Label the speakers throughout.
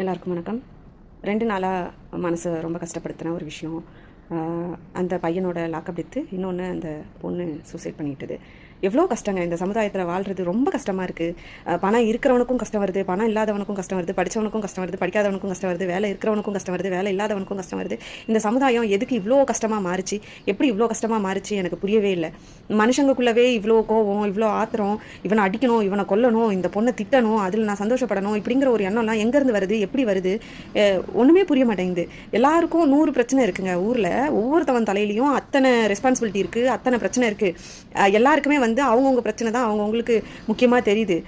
Speaker 1: எல்லாருக்கும் வணக்கம். ரெண்டு நாளாக மனசை ரொம்ப கஷ்டப்படுத்தின ஒரு விஷயம். அந்த பையனோட லாக்கப் டெத்து இன்னொன்று அந்த பொண்ணு சூசைட் பண்ணிக்கிட்டது. எவ்வளோ கஷ்டங்க. இந்த சமுதாயத்தில் வாழ்கிறது ரொம்ப கஷ்டமாக இருக்குது பணம் இருக்கிறவனுக்கும் கஷ்டம் வருது பணம் இல்லாதவனுக்கும் கஷ்டம் வருது படித்தவனுக்கும் கஷ்டம் வருது படிக்காதவனுக்கும் கஷ்டம் வருது வேலை இருக்கிறவனுக்கும் கஷ்டம் வருது வேலை இல்லாதவனுக்கும் கஷ்டம் வருது. இந்த சமுதாயம் எதுக்கு இவ்வளோ கஷ்டமாக மாறுச்சு? எப்படி இவ்வளோ கஷ்டமாக மாறுச்சு? எனக்கு புரியவே இல்லை. மனுஷங்களுக்குள்ளவே இவ்வளோ கோவம் இவ்வளோ ஆத்திரம் இவனை அடிக்கணும் இவனை கொல்லணும் இந்த பொண்ணை திட்டணும் அதில் நான் சந்தோஷப்படணும் இப்படிங்கிற ஒரு எண்ணம்லாம் எங்கேருந்து வருது? எப்படி வருது? ஒன்றுமே புரிய மாட்டேங்குது. எல்லாருக்கும் நூறு பிரச்சனை இருக்குங்க. ஊரில் ஒவ்வொருத்தவன் தலையிலையும் அத்தனை ரெஸ்பான்சிபிலிட்டி இருக்குது அத்தனை பிரச்சனை இருக்குது எல்லாருக்குமே வந்து வந்து அவங்கவுங்க பிரச்சனை தான் அவங்கவுங்களுக்கு முக்கியமாக தெரியுது.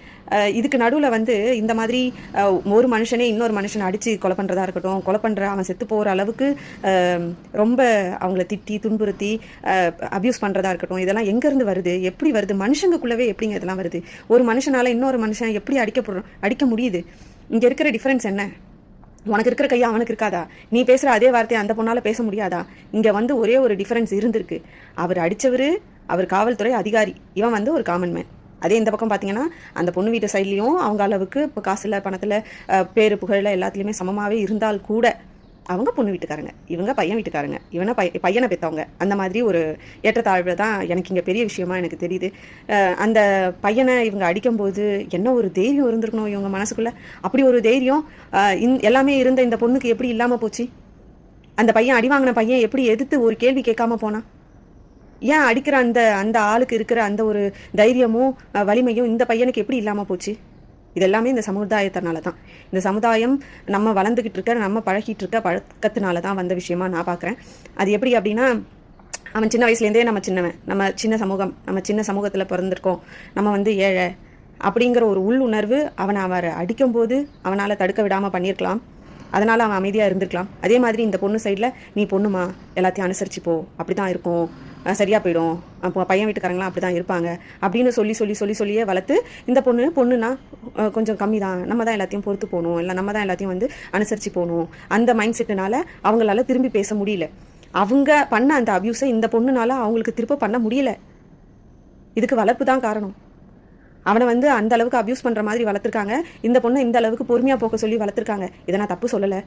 Speaker 1: இதுக்கு நடுவில் வந்து இந்த மாதிரி ஒரு மனுஷனே இன்னொரு மனுஷனை அடித்து கொலை பண்ணுறதா இருக்கட்டும் கொலை பண்ணுற அவன் செத்து போகிற அளவுக்கு ரொம்ப அவங்கள திட்டி துன்புறுத்தி அப்யூஸ் பண்ணுறதா இருக்கட்டும் இதெல்லாம் எங்கேருந்து வருது? எப்படி வருது? மனுஷங்களுக்குள்ளவே எப்படிங்க இதெல்லாம் வருது? ஒரு மனுஷனால் இன்னொரு மனுஷன் எப்படி அடிக்கப்படுறோம் அடிக்க முடியுது? இங்கே இருக்கிற டிஃப்ரென்ஸ் என்ன? உனக்கு இருக்கிற கையா அவனுக்கு இருக்காதா? நீ பேசுகிற அதே வார்த்தையை அந்த பொண்ணால் பேச முடியாதா? இங்கே வந்து ஒரே ஒரு டிஃப்ரென்ஸ் இருந்திருக்கு. அவர் அடித்தவர் அவர் காவல்துறை அதிகாரி. இவன் வந்து ஒரு காமன் மேன் அதே இந்த பக்கம் பார்த்தீங்கன்னா அந்த பொண்ணு வீட்டு சைட்லேயும் அவங்க அளவுக்கு இப்போ காசில் பணத்தில் பேரு புகழில் எல்லாத்துலேயுமே சமமாகவே இருந்தால் கூட அவங்க பொண்ணு வீட்டுக்காரங்க. இவங்க பையன் வீட்டுக்காரங்க. இவனை பைய பையனை பெற்றவங்க அந்த மாதிரி ஒரு ஏற்றத்தாழ்வில் தான் எனக்கு இங்கே பெரிய விஷயமா எனக்கு தெரியுது. அந்த பையனை இவங்க அடிக்கும்போது என்ன ஒரு தைரியம் இருந்திருக்கணும் இவங்க மனசுக்குள்ளே? அப்படி ஒரு தைரியம் இந்- எல்லாமே இருந்த இந்த பொண்ணுக்கு எப்படி இல்லாமல் போச்சு? அந்த பையன் அடி வாங்கின பையன் எப்படி எதிர்த்து ஒரு கேள்வி கேட்காம போனான் ஏன் அடிக்கிற அந்த அந்த ஆளுக்கு இருக்கிற அந்த ஒரு தைரியமும் வலிமையும் இந்த பையனுக்கு எப்படி இல்லாமல் போச்சு? இதெல்லாமே இந்த சமுதாயத்தினால தான் இந்த சமுதாயம் நம்ம வளர்ந்துக்கிட்டு இருக்க நம்ம பழகிட்டு இருக்க பழக்கத்தினால தான் வந்த விஷயமா நான் பார்க்குறேன் அது எப்படி அப்படின்னா அவன் சின்ன வயசுலேருந்தே நம்ம சின்னவன் நம்ம சின்ன சமூகம் நம்ம சின்ன சமூகத்தில் பிறந்திருக்கோம் நம்ம வந்து ஏழை அப்படிங்கிற ஒரு உள்ளுணர்வு அவனை அவர் அடிக்கும்போது அவனால் தடுக்க விடாமல் பண்ணியிருக்கலாம். அதனால் அவன் அமைதியாக இருந்திருக்கலாம். அதே மாதிரி இந்த பொண்ணு சைடில் நீ பொண்ணுமா? எல்லாத்தையும் அனுசரிச்சு போ. அப்படி தான் இருக்கும். சரியாக போயிடும். அப்போ பையன் வீட்டுக்காரங்களாம் அப்படி தான் இருப்பாங்க. அப்படின்னு சொல்லி சொல்லி சொல்லி சொல்லியே வளர்த்து இந்த பொண்ணு பொண்ணுனா கொஞ்சம் கம்மி தான் நம்ம தான் எல்லாத்தையும் பொறுத்து போகணும். இல்லை நம்ம தான் எல்லாத்தையும் வந்து அனுசரித்து போகணும். அந்த மைண்ட் செட்டுனால அவங்களால திரும்பி பேச முடியல. அவங்க பண்ண அந்த அபியூஸை இந்த பொண்ணுனால அவங்களுக்கு திரும்ப பண்ண முடியல. இதுக்கு வளர்ப்பு தான் காரணம். அவனை வந்து அந்த அளவுக்கு அபியூஸ் பண்ணுற மாதிரி வளர்த்துருக்காங்க. இந்த பொண்ணை இந்த அளவுக்கு பொறுமையாக போக்க சொல்லி வளர்த்துருக்காங்க. இதை நான் தப்பு சொல்லலை.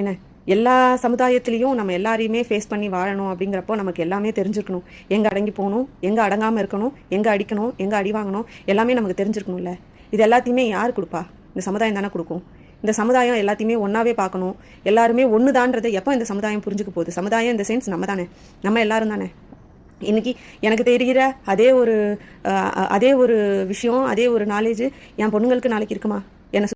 Speaker 1: என்ன? எல்லா சமுதாயத்திலையும் நம்ம எல்லாரையுமே ஃபேஸ் பண்ணி வாழணும் அப்படிங்கிறப்போ நமக்கு எல்லாமே தெரிஞ்சிருக்கணும். எங்கே அடங்கி போகணும் எங்கே அடங்காமல் இருக்கணும் எங்கே அடிக்கணும் எங்கே அடி வாங்கணும் எல்லாமே நமக்கு தெரிஞ்சிருக்கணும்ல. இது எல்லாத்தையுமே யார் கொடுப்பா? இந்த சமுதாயம் தானே கொடுக்கும். இந்த சமுதாயம் எல்லாத்தையுமே ஒன்றாவே பார்க்கணும். எல்லாருமே ஒன்று தான்றதை எப்போ இந்த சமுதாயம் புரிஞ்சுக்க போகுது? சமுதாயம் இந்த சென்ஸ் நம்ம தானே. நம்ம எல்லாரும் தானே. இன்னைக்கு எனக்கு தெரிகிற அதே ஒரு அதே ஒரு விஷயம் அதே ஒரு நாலேஜ் என் பொண்ணுங்களுக்கு நாளைக்கு இருக்குமா?